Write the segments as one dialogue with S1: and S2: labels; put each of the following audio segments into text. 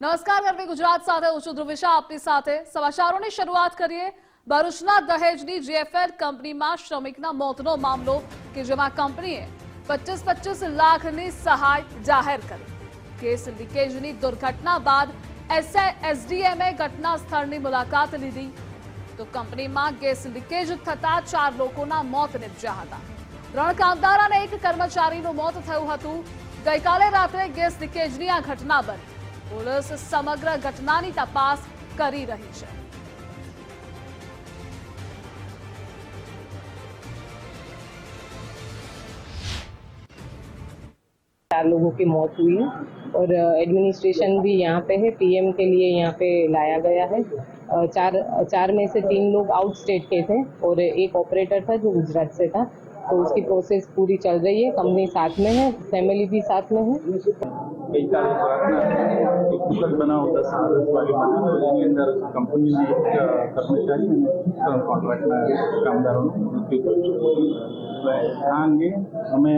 S1: નમસ્કાર ગરવી ગુજરાત સાથે હું છું ધ્રુવિશા આપની સાથે સમાચારોની શરૂઆત કરીએ ભરૂચના દહેજની જીએફએલ કંપનીમાં શ્રમિકના મોતનો મામલો કે જેમાં કંપનીએ પચીસ પચીસ લાખની સહાય જાહેર કરી કેસ લીકેજની દુર્ઘટના બાદ એસડીએમએ ઘટના સ્થળની મુલાકાત લીધી તો કંપનીમાં ગેસ લીકેજ થતા ચાર લોકોના મોત નિપજ્યા હતા ત્રણ કામદાર અને એક કર્મચારીનું મોત થયું હતું ગઈકાલે રાત્રે ગેસ લીકેજની આ ઘટના બની પોલીસ સમગ્ર ઘટનાની તપાસ કરી રહી છે
S2: चार लोगों की मौत हुई है और एडमिनिस्ट्रेशन भी यहाँ पे है पीएम के लिए यहाँ पे लाया गया है अ, चार चार में से तीन लोग आउट स्टेट के थे और एक ऑपरेटर था जो गुजरात से था तो उसकी प्रोसेस पूरी चल रही है कंपनी साथ में है फैमिली भी साथ में है
S3: ગઈકાલે રાતના એક કર્મચારી અને ત્રણ કોન્ટ્રાક્ટના કામદારોનું મૃત્યુ આ અંગે અમે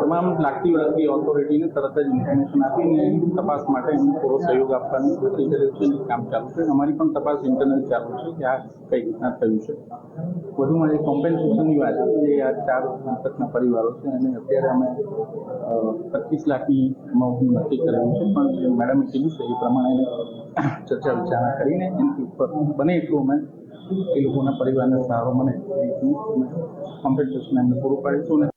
S3: તમામ લાગતી વળગતી ઓથોરિટીને તરત જ ઇન્ફોર્મેશન આપીને તપાસ માટે એમને પૂરો સહયોગ આપવાનું નક્કી કર્યું છે કામ ચાલુ છે. અમારી પણ તપાસ ઇન્ટરનલ ચાલુ છે કે આ કઈ રીતના થયું છે. વધુમાં જે કોમ્પેન્સેશનની વાત જે આ ચાર મૃતકના પરિવારો છે અને અત્યારે અમે પચીસ લાખની અમાઉન્ટનું નક્કી કરેલું છે. પણ મેડમે કીધું છે એ પ્રમાણે ચર્ચા વિચારણા કરીને એની ઉપર બને એટલું અમે એ લોકોના પરિવારને સહારો મને એ રીતનું એમને પૂરું પાડીશું અને